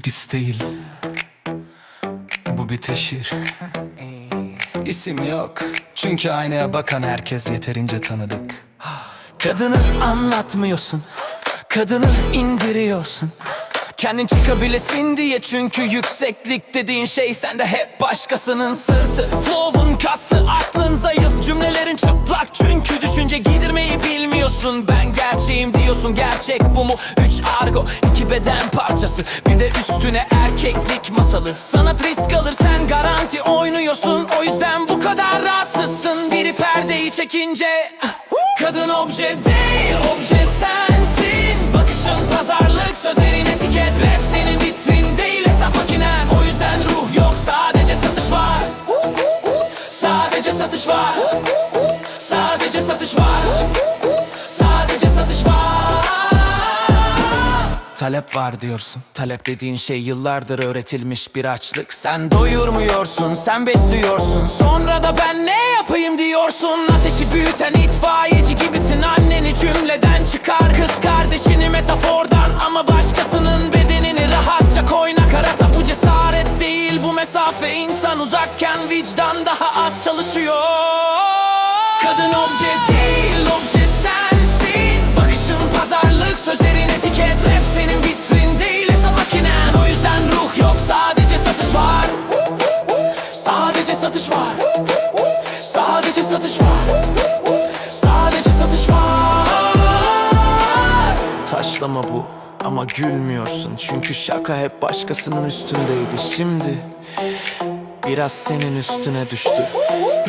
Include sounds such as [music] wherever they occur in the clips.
bir diz değil. Bu bir teşhir. [laughs] İsim yok. Çünkü aynaya bakan herkes yeterince tanıdık. Kadını anlatmıyorsun. Kadını indiriyorsun. Kendin çıkabilesin diye çünkü yükseklik dediğin şey sende hep başkasının sırtı. Flow'un kaslı aklın zayıf. Cümlelerin çıplak. Çünkü düşünce giydirmeyi bilmiyorsun. Ben gerçeğim diyorsun gerçek bu mu? Üç argo iki beden parçası bir de üstüne erkeklik masalı. Sanat risk alır sen garanti oynuyorsun. O yüzden bu kadar rahatsızsın. Biri perdeyi çekince Kadın obje değil obje sensin. Bakışın pazarlık sözlerin etiket. Rap senin vitrin değil hesap makinen. O yüzden ruh yok sadece satış var. Sadece satış var. Sadece satış var Talep var diyorsun. Talep dediğin şey yıllardır öğretilmiş bir açlık. Sen doyurmuyorsun, sen besliyorsun. Sonra da ben ne yapayım diyorsun. Ateşi büyüten itfaiyeci gibisin. Anneni cümleden çıkar. Kız kardeşini metafordan Ama başkasının bedenini rahatça koyna karata. Bu cesaret değil bu mesafe. İnsan uzakken vicdan daha az çalışıyor. Kadın obje değil obje sensin satış var. Sadece satış var. Sadece satış var. Taşlama bu ama gülmüyorsun. Çünkü şaka hep başkasının üstündeydi. Şimdi Biraz senin üstüne düştü.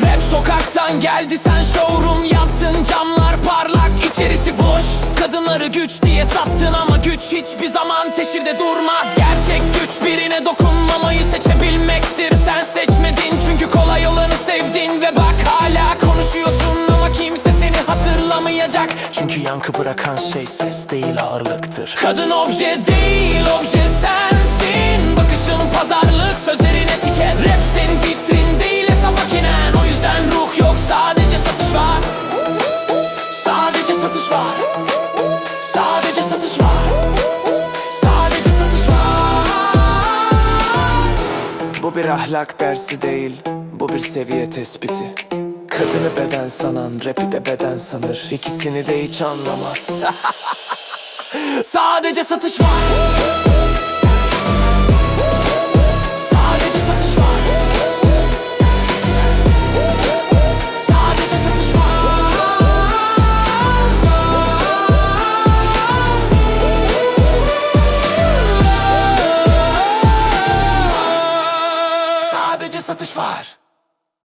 Rap sokaktan geldi sen showroom yaptın. Camlar parlak içerisi boş. Kadınları güç diye sattın ama güç hiçbir zaman teşhirde durmaz. Gerçek güç birine dokunmamayı seçebilmektir. Sen seçmedin Çünkü yankı bırakan şey ses değil ağırlıktır. Kadın obje değil obje sensin. Bakışın pazarlık sözlerin etiket. Rap senin vitrin değil hesap makinen. O yüzden ruh yok sadece satış var. Sadece satış var. Sadece satış var. Sadece satış var. Bu bir ahlak dersi değil Bu bir seviye tespiti Kadını beden sanan rapi de beden sanır. İkisini de hiç anlamaz. [laughs] Sadece satış var. Sadece satış var. Sadece satış var. Sadece satış var